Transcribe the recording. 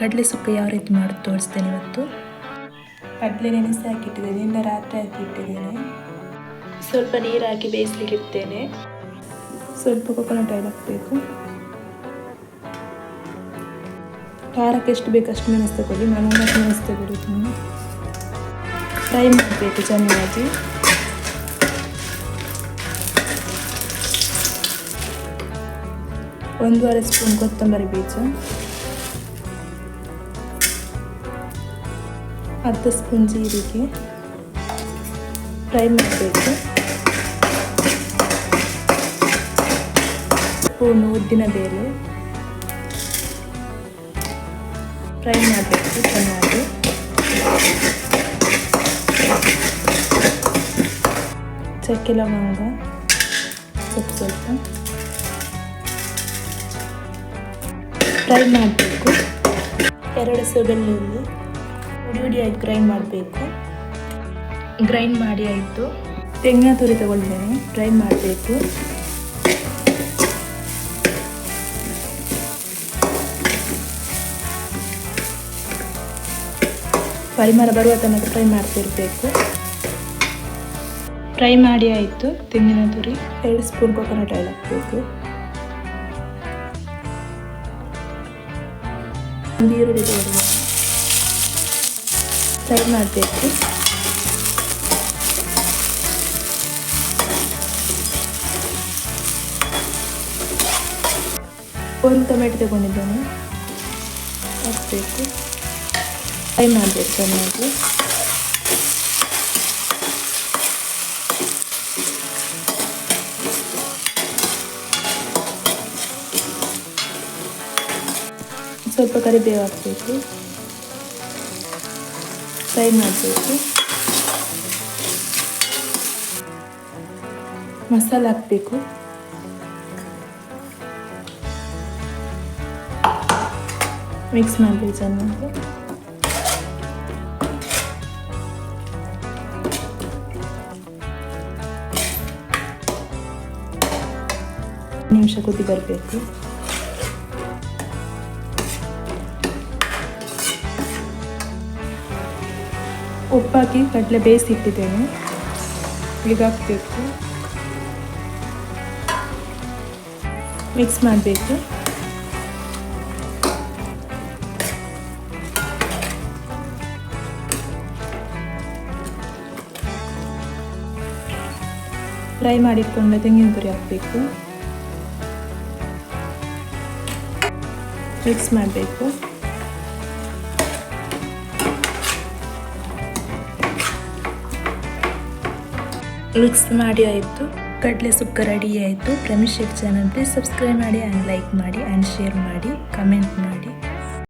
ಕಡಲೆ ಸುಕ್ಕ ಯಾವ ರೀತಿ ಮಾಡಿ ತೋರಿಸ್ತೇನೆ ಇವತ್ತು? ಕಡಲೆ ನೆನೆಸಿ ಹಾಕಿಟ್ಟಿದ್ದೇನೆ ಇನ್ನು ರಾತ್ರಿ ಹಾಕಿಟ್ಟಿದ್ದೇನೆ. ಸ್ವಲ್ಪ ನೀರು ಹಾಕಿ ಬೇಯಿಸ್ಲಿಕ್ಕೆ ಇಡ್ತೇನೆ. ಸ್ವಲ್ಪ ಕೊಕೊನಟ್ ಆಯಿಲ್ ಹಾಕಬೇಕು. ಖಾರಕ್ಕೆ ಎಷ್ಟು ಬೇಕು ಅಷ್ಟು ಮೆಣಸು ತಗೊಳ್ಳಿ ನಾನು ಮೆಣಸು ಟ್ರೈ ಫ್ರೈ ಮಾಡಬೇಕು ಚೆನ್ನಾಗಿ. ಒಂದೂವರೆ ಸ್ಪೂನ್ ಕೊತ್ತಂಬರಿ ಬೀಜ. ಅರ್ಧ ಸ್ಪೂನ್ ಜೀರಿಗೆ ಫ್ರೈ ಮಾಡಬೇಕು. ಸ್ಪೂನ್ ಉದ್ದಿನ ಬೇಳೆ ಫ್ರೈ ಮಾಡಬೇಕು ಚೆನ್ನಾಗಿ. ಚಕ್ಕೆ ಲವಂಗ ಸ್ವಲ್ಪ ಸ್ವಲ್ಪ ಫ್ರೈ ಮಾಡಬೇಕು. ಎರಡು ಬೆಳ್ಳುಳ್ಳಿ ಹುಡಿ ಪುಡಿಯಾಗಿ ಗ್ರೈಂಡ್ ಮಾಡಬೇಕು. ಗ್ರೈಂಡ್ ಮಾಡಿ ಆಯಿತು. ತೆಂಗಿನ ತುರಿ ತಗೊಂಡಿದ್ದೇನೆ ಗ್ರೈಂಡ್ ಮಾಡಬೇಕು. ಪರಿಮಳ ಬರುವ ತನಕ ಫ್ರೈ ಮಾಡ್ತಿರ್ಬೇಕು. ಫ್ರೈ ಮಾಡಿ ಆಯಿತು ತೆಂಗಿನ ತುರಿ. ಎರಡು ಸ್ಪೂನ್ ಕೊಕೊನಟ್ ಆಯಿಲ್ ಹಾಕಬೇಕು. ಒಂದು ಈರುಳ್ಳಿ ಫ್ರೈ ಮಾಡಬೇಕು. ಒಂದು ಟೊಮೆಟೊ ತಗೊಂಡಿದ್ದೇನೆ. ಹಾಕಬೇಕು. ಫ್ರೈ ಮಾಡಬೇಕು ಚೆನ್ನಾಗಿ. ಸ್ವಲ್ಪ ಕರಿಬೇವು ಹಾಕಬೇಕು. ಫ್ರೈ ಮಾಡಬೇಕು. ಮಸಾಲೆ ಹಾಕಬೇಕು. ಮಿಕ್ಸ್ ಮಾಡಬೇಕು ಚೆನ್ನಾಗಿ. ನಿಮಿಷ ಕುದಿ ಬರಬೇಕು. ಉಪ್ಪಾಕಿ ಕಡಲೆ ಬೇಯಿಸಿಟ್ಟಿದ್ದೇನೆ ಈಗ ಹಾಕಬೇಕು ಮಿಕ್ಸ್ ಮಾಡಬೇಕು. ಫ್ರೈ ಮಾಡಿಟ್ಕೊಂಡ ತೆಂಗಿನ ತುರಿ ಹಾಕಬೇಕು. ಮಿಕ್ಸ್ ಮಾಡಬೇಕು. ಮಿಕ್ಸ್ ಮಾಡಿ ಆಯಿತು. ಕಡಲೆ ಸುಕ್ಕ ರೆಡಿ ಆಯಿತು. ಪ್ರಮಿಶ್ ಚಾನಲ್ ಪ್ಲೀಸ್ ಸಬ್ಸ್ಕ್ರೈಬ್ ಮಾಡಿ ಆ್ಯಂಡ್ ಲೈಕ್ ಮಾಡಿ ಆ್ಯಂಡ್ ಶೇರ್ ಮಾಡಿ. ಕಮೆಂಟ್ ಮಾಡಿ.